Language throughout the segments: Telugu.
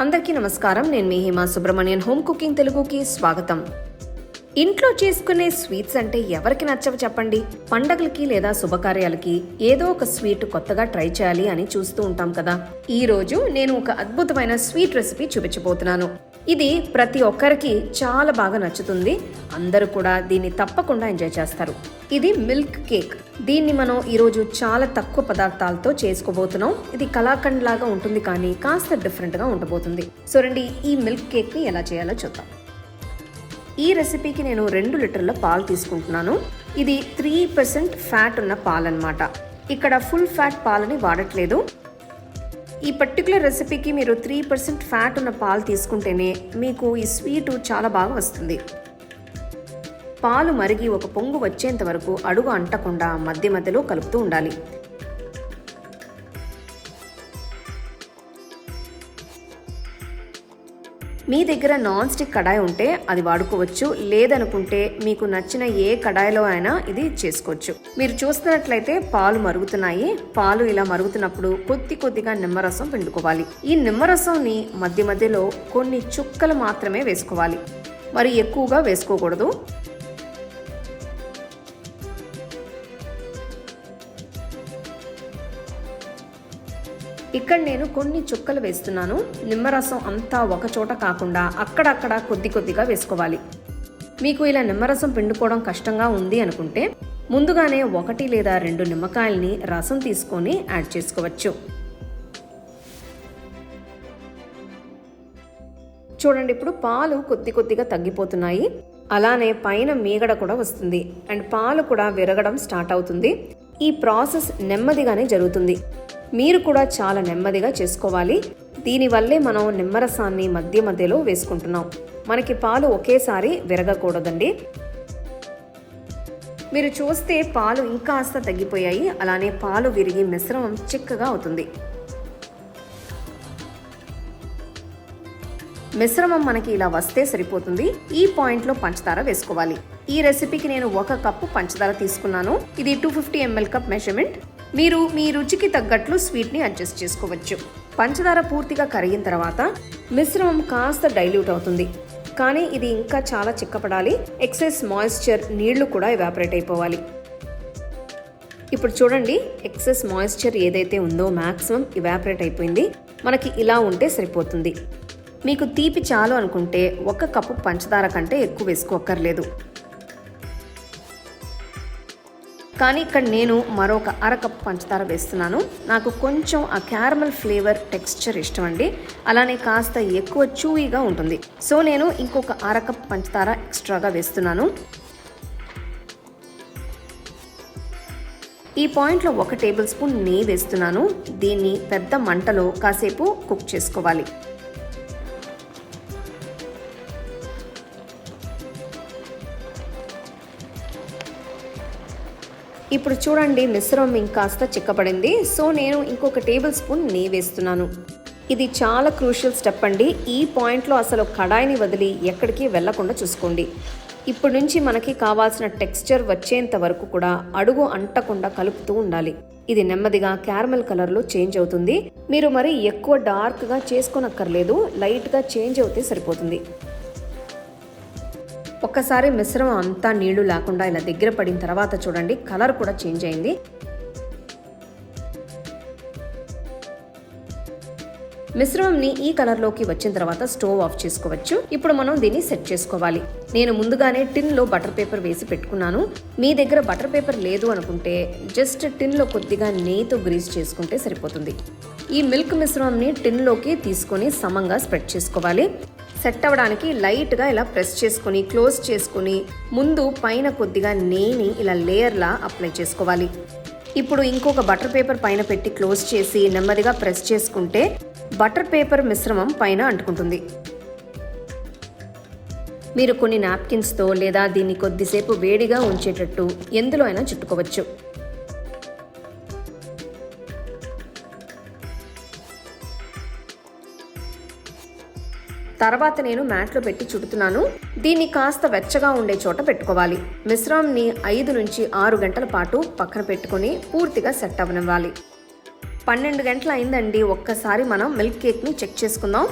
అందరికీ నమస్కారం. నేను మీ హేమా సుబ్రహ్మణ్యన్. హోమ్ కుకింగ్ తెలుగుకి స్వాగతం. ఇంట్లో చేసుకునే స్వీట్స్ అంటే ఎవరికి నచ్చవు చెప్పండి? పండగలకి లేదా శుభకార్యాలకి ఏదో ఒక స్వీట్ కొత్తగా ట్రై చేయాలి అని చూస్తూ ఉంటాం కదా. ఈ రోజు నేను ఒక అద్భుతమైన స్వీట్ రెసిపీ చూపించబోతున్నాను. ఇది ప్రతి ఒక్కరికి చాలా బాగా నచ్చుతుంది. అందరూ కూడా దీన్ని తప్పకుండా ఎంజాయ్ చేస్తారు. ఇది మిల్క్ కేక్. దీన్ని మనం ఈరోజు చాలా తక్కువ పదార్థాలతో చేసుకోబోతున్నాం. ఇది కళాఖండ్ లాగా ఉంటుంది కానీ కాస్త డిఫరెంట్గా ఉండబోతుంది. సో రండి ఈ మిల్క్ కేక్ని ఎలా చేయాలో చూద్దాం. ఈ రెసిపీకి నేను రెండు లీటర్ల పాలు తీసుకుంటున్నాను. ఇది త్రీ పర్సెంట్ ఫ్యాట్ ఉన్న పాలు అనమాట ఇక్కడ ఫుల్ ఫ్యాట్ పాలని వాడట్లేదు. ఈ పర్టికులర్ రెసిపీకి మీరు త్రీ పర్సెంట్ ఫ్యాట్ ఉన్న పాలు తీసుకుంటేనే మీకు ఈ స్వీటు చాలా బాగా వస్తుంది. పాలు మరిగి ఒక పొంగు వచ్చేంత వరకు అడుగు అంటకుండా మధ్య మధ్యలో కలుపుతూ ఉండాలి. మీ దగ్గర నాన్ స్టిక్ కడాయి ఉంటే అది వాడుకోవచ్చు. లేదనుకుంటే మీకు నచ్చిన ఏ కడాయిలో అయినా ఇది చేసుకోవచ్చు. మీరు చూస్తున్నట్లయితే పాలు మరుగుతున్నాయి. పాలు ఇలా మరుగుతున్నప్పుడు కొద్ది కొద్దిగా నిమ్మరసం పిండుకోవాలి. ఈ నిమ్మరసంని మధ్య మధ్యలో కొన్ని చుక్కలు మాత్రమే వేసుకోవాలి. మరి ఎక్కువగా వేసుకోకూడదు. ఇక్కడ నేను కొన్ని చుక్కలు వేస్తున్నాను. నిమ్మరసం అంతా ఒక చోట కాకుండా అక్కడక్కడ కొద్ది కొద్దిగా వేసుకోవాలి. మీకు ఇలా నిమ్మరసం పిండుకోవడం కష్టంగా ఉంది అనుకుంటే ముందుగానే ఒకటి లేదా రెండు నిమ్మకాయల్ని రసం తీసుకొని యాడ్ చేసుకోవచ్చు. చూడండి ఇప్పుడు పాలు కొద్ది కొద్దిగా తగ్గిపోతున్నాయి. అలానే పైన మీగడ కూడా వస్తుంది. అండ్ పాలు కూడా విరగడం స్టార్ట్ అవుతుంది. ఈ ప్రాసెస్ నెమ్మదిగానే జరుగుతుంది. మీరు కూడా చాలా నెమ్మదిగా చేసుకోవాలి. దీనివల్లే మనం నిమ్మరసాన్ని మధ్య మధ్యలో వేసుకుంటున్నాం. మనకి పాలు ఒకేసారి విరగకూడదండి. మీరు చూస్తే పాలు ఇంకాస్త తగ్గిపోయాయి. అలానే పాలు విరిగి మిశ్రమం చిక్కగా అవుతుంది. మిశ్రమం మనకి ఇలా వస్తే సరిపోతుంది. ఈ పాయింట్లో పంచదార వేసుకోవాలి. ఈ రెసిపీకి నేను ఒక కప్పు పంచదార తీసుకున్నాను. ఇది two fifty ML cup measurement మీరు మీ రుచికి తగ్గట్లు స్వీట్ని అడ్జస్ట్ చేసుకోవచ్చు. పంచదార పూర్తిగా కరిగిన తర్వాత మిశ్రమం కాస్త డైల్యూట్ అవుతుంది. కానీ ఇది ఇంకా చాలా చిక్కపడాలి. ఎక్సెస్ మాయిశ్చర్ నీళ్ళు కూడా ఎవాపరేట్ అయిపోవాలి. ఇప్పుడు చూడండి ఎక్సెస్ మాయిశ్చర్ ఏదైతే ఉందో మ్యాక్సిమం ఇవాపరేట్ అయిపోయింది. మనకి ఇలా ఉంటే సరిపోతుంది. మీకు తీపి చాలు అనుకుంటే ఒక కప్పు పంచదార కంటే ఎక్కువ వేసుకోక్కర్లేదు. కానీ ఇక్కడ నేను మరొక అరకప్ పంచదార వేస్తున్నాను. నాకు కొంచెం ఆ క్యారమల్ ఫ్లేవర్ టెక్స్చర్ ఇష్టం అండి అలానే కాస్త ఎక్కువ చూవీగా ఉంటుంది. సో నేను ఇంకొక అరకప్ పంచదార ఎక్స్ట్రాగా వేస్తున్నాను. ఈ పాయింట్లో ఒక టేబుల్ స్పూన్ నెయ్యి వేస్తున్నాను. దీన్ని పెద్ద మంటలో కాసేపు కుక్ చేసుకోవాలి. ఇప్పుడు చూడండి మిశ్రమం ఇంకాస్త చిక్కబడింది. సో నేను ఇంకొక టేబుల్ స్పూన్ నెయ్యి వేస్తున్నాను. ఇది చాలా క్రూషియల్ స్టెప్ అండి. ఈ పాయింట్లో అసలు కడాయిని వదిలి ఎక్కడికి వెళ్ళకుండా చూసుకోండి. ఇప్పుడు నుంచి మనకి కావాల్సిన టెక్స్చర్ వచ్చేంత వరకు కూడా అడుగు అంటకుండా కలుపుతూ ఉండాలి. ఇది నెమ్మదిగా క్యారమెల్ కలర్లో చేంజ్ అవుతుంది. మీరు మరి ఎక్కువ డార్క్గా చేసుకోనక్కర్లేదు. లైట్గా చేంజ్ అవుతే సరిపోతుంది. ఒక్కసారి మిశ్రమం అంతా నీళ్ళు లేకుండా ఇలా దగ్గర పడిన తర్వాత చూడండి కలర్ కూడా చేంజ్ అయింది. మిశ్రమంని ఈ కలర్లోకి వచ్చిన తర్వాత స్టవ్ ఆఫ్ చేసుకోవచ్చు. ఇప్పుడు మనం దీన్ని సెట్ చేసుకోవాలి. నేను ముందుగానే టిన్లో బటర్ పేపర్ వేసి పెట్టుకున్నాను. మీ దగ్గర బటర్ పేపర్ లేదు అనుకుంటే జస్ట్ టిన్లో కొద్దిగా నెయ్యితో గ్రీస్ చేసుకుంటే సరిపోతుంది. ఈ మిల్క్ మిశ్రమంని టిన్లోకి తీసుకొని సమంగా స్ప్రెడ్ చేసుకోవాలి. సెట్ అవ్వడానికి లైట్గా ఇలా ప్రెస్ చేసుకొని క్లోజ్ చేసుకొని ముందు పైన కొద్దిగా నేని ఇలా లేయర్లా అప్లై చేసుకోవాలి. ఇప్పుడు ఇంకొక బటర్ పేపర్ పైన పెట్టి క్లోజ్ చేసి నెమ్మదిగా ప్రెస్ చేసుకుంటే బటర్ పేపర్ మిశ్రమం పైన అంటుకుంటుంది. మీరు కొన్ని నాప్కిన్స్తో లేదా దీన్ని కొద్దిసేపు వేడిగా ఉంచేటట్టు ఎందులో అయినా చుట్టుకోవచ్చు. తర్వాత నేను మ్యాట్లో పెట్టి చుడుతున్నాను. దీన్ని కాస్త వెచ్చగా ఉండే చోట పెట్టుకోవాలి. మిశ్రమంని ఐదు నుంచి ఆరు గంటల పాటు పక్కన పెట్టుకుని పూర్తిగా సెట్ అవ్వనివ్వాలి. పన్నెండు గంటలు అయిందండి. ఒక్కసారి మనం మిల్క్ కేక్ని చెక్ చేసుకుందాం.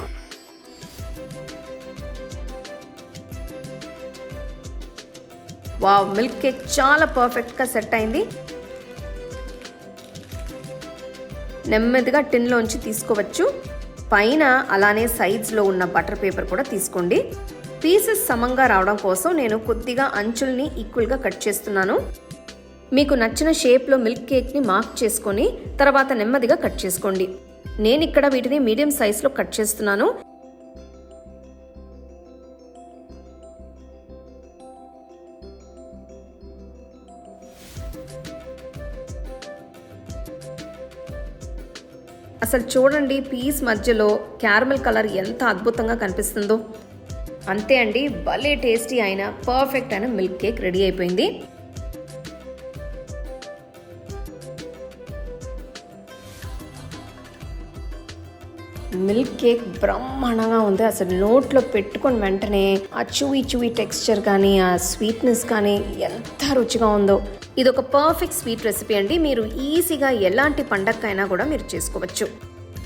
వావ్ మిల్క్ కేక్ చాలా పర్ఫెక్ట్గా సెట్ అయింది. నెమ్మదిగా టిన్లోంచి తీసుకోవచ్చు. పైన అలానే సైడ్స్లో ఉన్న బటర్ పేపర్ కూడా తీసుకోండి. పీసెస్ సమంగా రావడం కోసం నేను కొద్దిగా అంచుల్ని ఈక్వల్గా కట్ చేస్తున్నాను. మీకు నచ్చిన షేప్లో మిల్క్ కేక్ని మార్క్ చేసుకొని తర్వాత నెమ్మదిగా కట్ చేసుకోండి. నేను ఇక్కడ వీటిని మీడియం సైజులో కట్ చేస్తున్నాను. అసలు చూడండి పీస్ మధ్యలో క్యారమల్ కలర్ ఎంత అద్భుతంగా కనిపిస్తుందో. అంతే అండి భలే టేస్టీ అయిన పర్ఫెక్ట్ అయిన మిల్క్ కేక్ రెడీ అయిపోయింది. మిల్క్ కేక్ బ్రహ్మాండంగా ఉంది. అసలు నోట్లో పెట్టుకొని వెంటనే ఆ చూవి చూవి టెక్స్చర్ కానీ ఆ స్వీట్నెస్ కానీ ఎంత రుచిగా ఉందో. ఇది ఒక పర్ఫెక్ట్ స్వీట్ రెసిపీ అండి. మీరు ఈజీగా ఎలాంటి పండక్కైనా కూడా మీరు చేసుకోవచ్చు.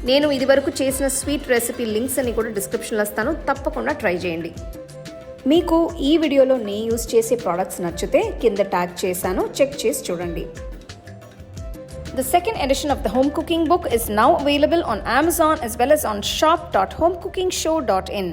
నేను ఇదివరకు చేసిన స్వీట్ రెసిపీ లింక్స్ అని కూడా డిస్క్రిప్షన్లో ఇస్తాను తప్పకుండా ట్రై చేయండి. మీకు ఈ వీడియోలో నేను యూస్ చేసే ప్రోడక్ట్స్ నచ్చితే కింద ట్యాగ్ చేశాను. చెక్ చేసి చూడండి. The second edition of the home cooking book is now available on Amazon as well as on shop.homecookingshow.in.